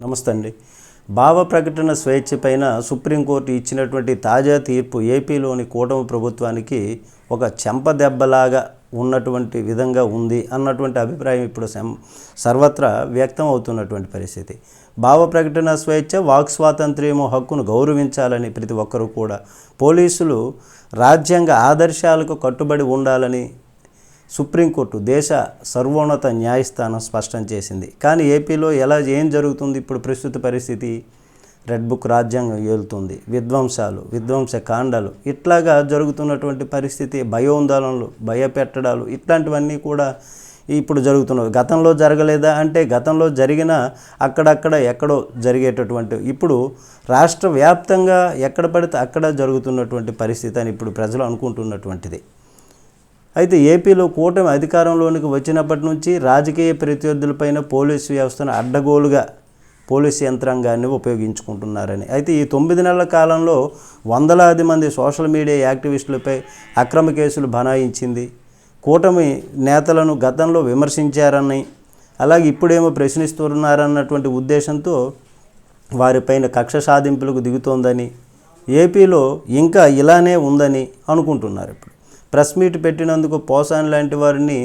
నమస్తే అండి భావ ప్రకటన స్వేచ్ఛ పైన సుప్రీంకోర్టు ఇచ్చినటువంటి తాజా తీర్పు ఏపీలోని కూటమి ప్రభుత్వానికి ఒక చెంపదెబ్బలాగా ఉన్నటువంటి విధంగా ఉంది అన్నటువంటి అభిప్రాయం ఇప్పుడు సర్వత్రా వ్యక్తం అవుతున్నటువంటి పరిస్థితి. భావ ప్రకటన స్వేచ్ఛ వాక్ స్వాతంత్ర్యము హక్కును గౌరవించాలని ప్రతి ఒక్కరూ కూడా పోలీసులు రాజ్యాంగ ఆదర్శాలకు కట్టుబడి ఉండాలని సుప్రీంకోర్టు దేశ సర్వోన్నత న్యాయస్థానం స్పష్టం చేసింది. కానీ ఏపీలో ఎలా ఏం జరుగుతుంది ఇప్పుడు ప్రస్తుత పరిస్థితి? రెడ్ బుక్ రాజ్యాంగం ఏలుతుంది. విధ్వంసాలు విధ్వంస కాండాలు ఇట్లాగా జరుగుతున్నటువంటి పరిస్థితి భయోందోళనలు భయపెట్టడాలు ఇట్లాంటివన్నీ కూడా ఇప్పుడు జరుగుతున్నవి. గతంలో జరగలేదా అంటే గతంలో జరిగిన అక్కడక్కడ ఎక్కడో జరిగేటటువంటి ఇప్పుడు రాష్ట్ర వ్యాప్తంగా ఎక్కడ పడితే అక్కడ జరుగుతున్నటువంటి పరిస్థితి అని ఇప్పుడు ప్రజలు అనుకుంటున్నటువంటిది. అయితే ఏపీలో కూటమి అధికారంలోనికి వచ్చినప్పటి నుంచి రాజకీయ ప్రత్యర్థులపైన పోలీసు వ్యవస్థను అడ్డగోలుగా పోలీసు యంత్రాంగాన్ని ఉపయోగించుకుంటున్నారని. అయితే ఈ తొమ్మిది నెలల కాలంలో వందలాది మంది సోషల్ మీడియా యాక్టివిస్టులపై అక్రమ కేసులు బనాయించింది. కూటమి నేతలను గతంలో విమర్శించారని అలాగే ఇప్పుడేమో ప్రశ్నిస్తున్నారన్నటువంటి ఉద్దేశంతో వారిపైన కక్ష సాధింపులకు దిగుతోందని ఏపీలో ఇంకా ఇలానే ఉందని అనుకుంటున్నారు ఇప్పుడు. ప్రెస్ మీట్ పెట్టినందుకు పోసాన్ లాంటి వారిని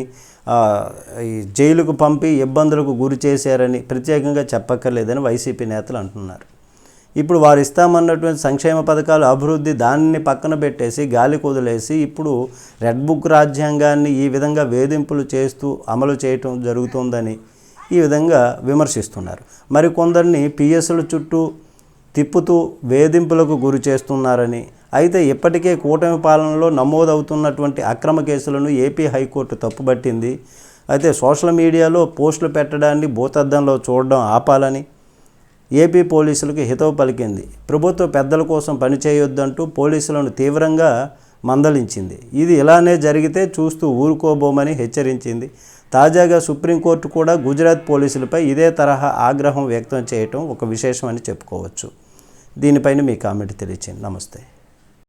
జైలుకు పంపి ఇబ్బందులకు గురి చేశారని ప్రత్యేకంగా చెప్పక్కర్లేదని వైసీపీ నేతలు అంటున్నారు. ఇప్పుడు వారు ఇస్తామన్నటువంటి సంక్షేమ పథకాలు అభివృద్ధి దానిని పక్కన పెట్టేసి గాలి కుదిలేసి ఇప్పుడు రెడ్ బుక్ రాజ్యాంగాన్ని ఈ విధంగా వేధింపులు చేస్తూ అమలు చేయటం జరుగుతుందని ఈ విధంగా విమర్శిస్తున్నారు. మరి కొందరిని పిఎస్ల చుట్టూ తిప్పుతూ వేధింపులకు గురి చేస్తున్నారని అయితే ఇప్పటికే కూటమి పాలనలో నమోదవుతున్నటువంటి అక్రమ కేసులను ఏపీ హైకోర్టు తప్పుబట్టింది. అయితే సోషల్ మీడియాలో పోస్టులు పెట్టడాన్ని భూతద్దంలో చూడడం ఆపాలని ఏపీ పోలీసులకు హితవు పలికింది. ప్రభుత్వ పెద్దల కోసం పనిచేయొద్దంటూ పోలీసులను తీవ్రంగా మందలించింది. ఇది ఇలానే జరిగితే చూస్తూ ఊరుకోబోమని హెచ్చరించింది. తాజాగా సుప్రీంకోర్టు కూడా గుజరాత్ పోలీసులపై ఇదే తరహా ఆగ్రహం వ్యక్తం చేయటం ఒక విశేషమని చెప్పుకోవచ్చు. దీనిపైన మీ కామెంట్ తెలియచేయండి. నమస్తే.